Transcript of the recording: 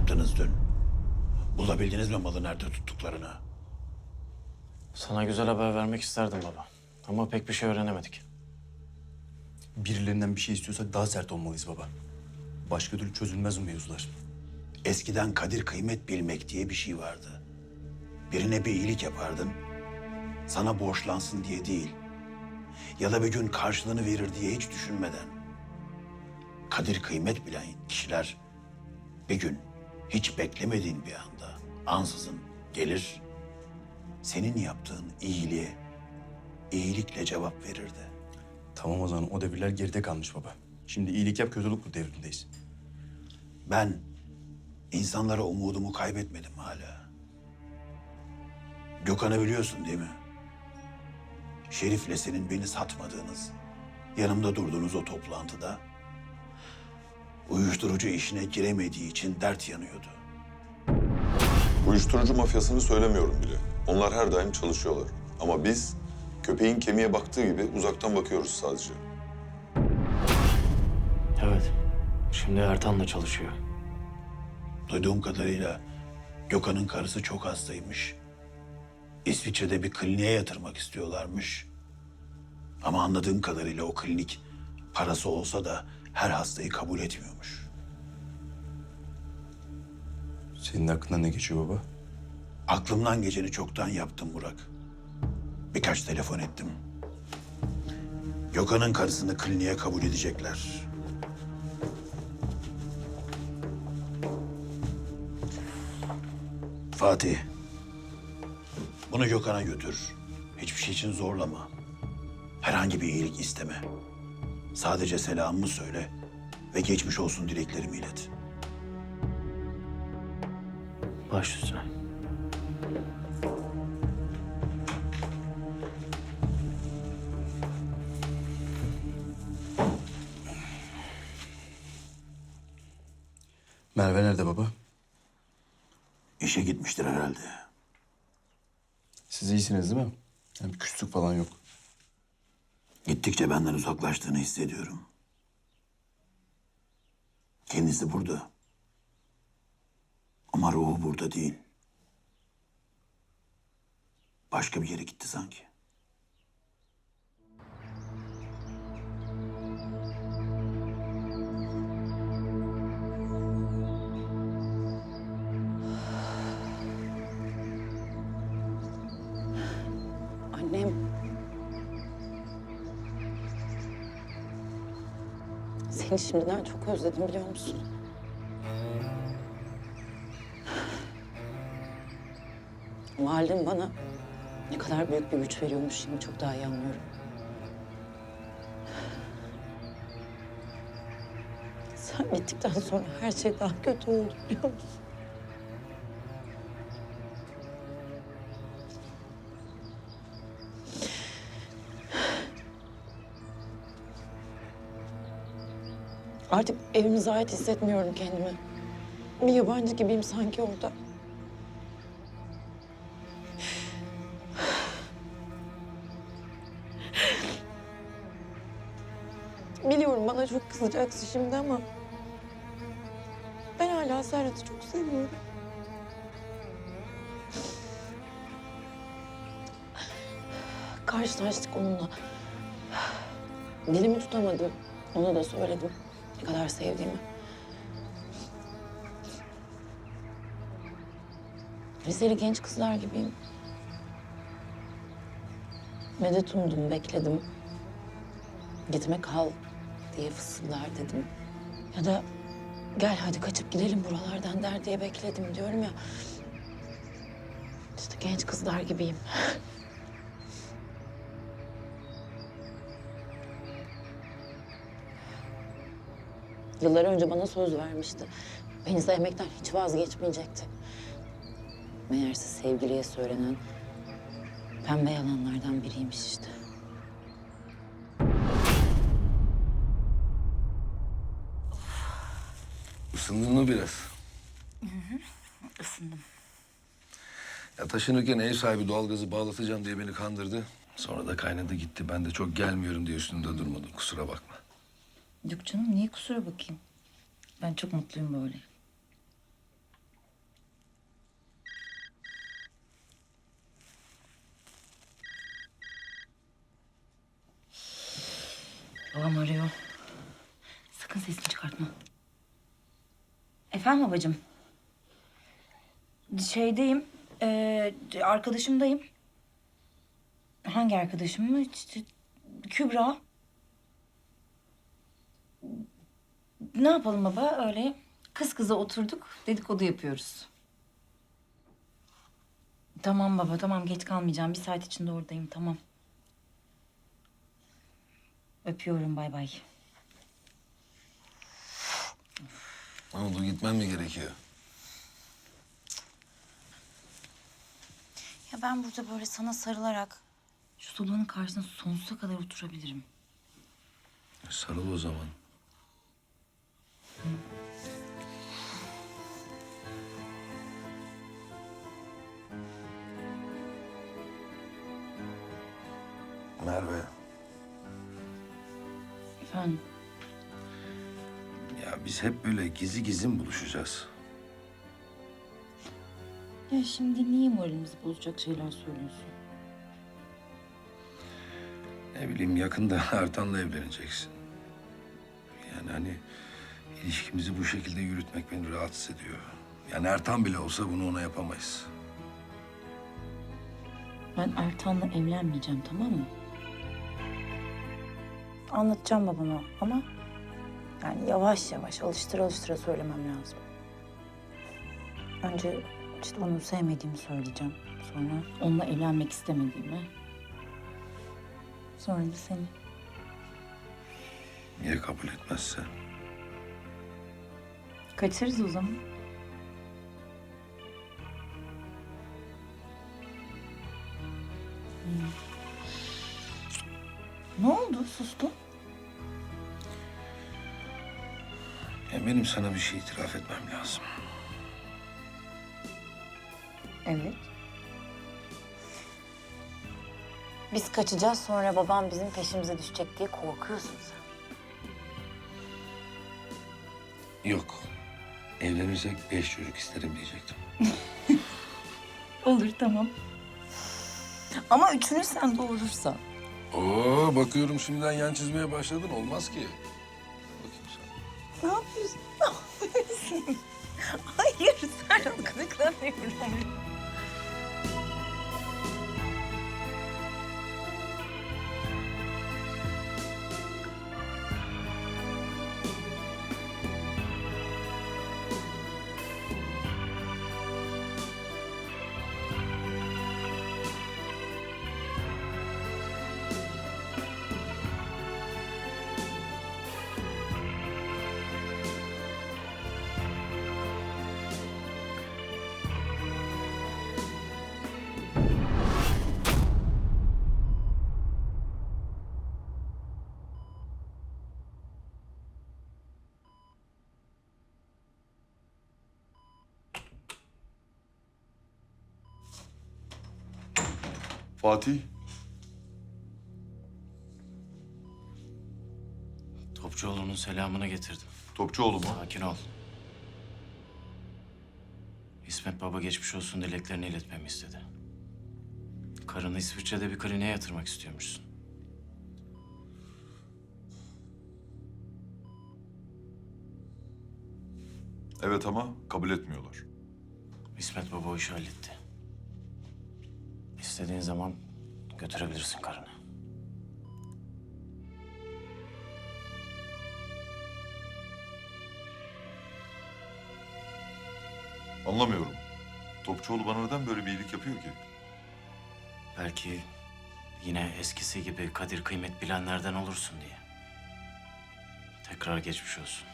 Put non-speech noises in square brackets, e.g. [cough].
yaptınız dün? Bulabildiniz mi malı nerede tuttuklarını? Sana güzel haber vermek isterdim baba. Ama pek bir şey öğrenemedik. Birilerinden bir şey istiyorsak daha sert olmalıyız baba. Başka türlü çözülmez bu mevzular. Eskiden kadir kıymet bilmek diye bir şey vardı. Birine bir iyilik yapardın, sana borçlansın diye değil. Ya da bir gün karşılığını verir diye hiç düşünmeden. Kadir kıymet bilen kişiler bir gün hiç beklemediğin bir anda ansızın gelir, senin yaptığın iyiliğe iyilikle cevap verirdi. Tamam o zaman o devirler geride kalmış baba. Şimdi iyilik yap kötülük bu devrindeyiz. Ben insanlara umudumu kaybetmedim hala. Gökhan'ı biliyorsun değil mi? Şerif'le senin beni satmadığınız, yanımda durduğunuz o toplantıda uyuşturucu işine giremediği için dert yanıyordu. Uyuşturucu mafyasını söylemiyorum bile. Onlar her daim çalışıyorlar. Ama biz köpeğin kemiğe baktığı gibi uzaktan bakıyoruz sadece. Evet. Şimdi Ertan'la çalışıyor. Duyduğum kadarıyla Gökhan'ın karısı çok hastaymış. İsviçre'de bir kliniğe yatırmak istiyorlarmış. Ama anladığım kadarıyla o klinik parası olsa da her hastayı kabul etmiyormuş. Senin aklından ne geçiyor baba? Aklımdan geçeni çoktan yaptım Burak. Birkaç telefon ettim. Gökhan'ın karısını kliniğe kabul edecekler. Fatih, bunu Gökhan'a götür. Hiçbir şey için zorlama. Herhangi bir iyilik isteme. Sadece selamımı söyle ve geçmiş olsun dileklerimi ilet. Baş üstüne. Merve nerede baba? İşe gitmiştir herhalde. Siz iyisiniz değil mi? Yani küslük falan yok. Gittikçe benden uzaklaştığını hissediyorum. Kendisi burada. Ama ruhu burada değil. Başka bir yere gitti sanki. Seni şimdiden çok özledim biliyor musun? Mahallem bana ne kadar büyük bir güç veriyormuş şimdi çok daha iyi anlıyorum. Sen gittikten sonra her şey daha kötü oldu biliyor musun? Artık evimize ait hissetmiyorum kendimi. Bir yabancı gibiyim sanki orada. Biliyorum bana çok kızacaksın şimdi ama... ...ben hala Serhat'ı çok seviyorum. Karşılaştık onunla. Dilimi tutamadım. Ona da söyledim. Ne kadar sevdiğimi. Liseli genç kızlar gibiyim. Medet umdum, bekledim. Gitme kal diye fısıldar dedim. Ya da gel hadi kaçıp gidelim buralardan der diye bekledim diyorum ya. İşte genç kızlar gibiyim. [laughs] Yıllar önce bana söz vermişti. Beni sevmekten hiç vazgeçmeyecekti. Meğerse sevgiliye söylenen pembe yalanlardan biriymiş işte. Isındın mı biraz? Isındım. Ya taşınırken ev sahibi doğalgazı bağlatacağım diye beni kandırdı. Sonra da kaynadı gitti. Ben de çok gelmiyorum diye üstünde durmadım. Kusura bakma. Yok canım niye kusura bakayım? Ben çok mutluyum böyle. Babam arıyor. Sakın sesini çıkartma. Efendim babacığım. Şeydeyim. E, arkadaşımdayım. Hangi arkadaşım mı? Kübra. Ne yapalım baba öyle? Kız kıza oturduk dedikodu yapıyoruz. Tamam baba tamam geç kalmayacağım. Bir saat içinde oradayım tamam. Öpüyorum bay bay. Ne oldu gitmem mi gerekiyor? Ya ben burada böyle sana sarılarak şu sobanın karşısında sonsuza kadar oturabilirim. Sarıl o zaman. Merve, Efendim ya biz hep böyle gizli gizli mi buluşacağız? ya şimdi niye moralimizi bozacak şeyler söylüyorsun? Ne bileyim yakında [laughs] Ertan'la evleneceksin. Yani hani ilişkimizi bu şekilde yürütmek beni rahatsız ediyor. Yani Ertan bile olsa bunu ona yapamayız. Ben Ertan'la evlenmeyeceğim tamam mı? Anlatacağım babama ama yani yavaş yavaş alıştıra alıştıra söylemem lazım. Önce işte onu sevmediğimi söyleyeceğim. Sonra onunla evlenmek istemediğimi. Sonra da seni. Niye kabul etmezse? Kaçarız o zaman. Ne oldu? Sustun. Ya benim sana bir şey itiraf etmem lazım. Evet. Biz kaçacağız sonra babam bizim peşimize düşecek diye korkuyorsun sen. Yok. Evlenirsek beş çocuk isterim diyecektim. [laughs] Olur tamam. Ama üçünü sen doğurursan. Oo bakıyorum şimdiden yan çizmeye başladın. Olmaz ki. Bakayım sen. Ne yapıyorsun? Ne yapıyorsun? [laughs] Hayır sen gıdıklamıyorum. Fatih, Topçuoğlu'nun selamını getirdim. Topçuoğlu mu? Sakin ol. İsmet Baba geçmiş olsun dileklerini iletmemi istedi. Karını İsviçre'de bir kliniğe yatırmak istiyormuşsun. Evet ama kabul etmiyorlar. İsmet Baba o işi halletti. İstediğin zaman götürebilirsin karını. Anlamıyorum. Topçuoğlu bana neden böyle bir iyilik yapıyor ki? Belki yine eskisi gibi kadir kıymet bilenlerden olursun diye. Tekrar geçmiş olsun.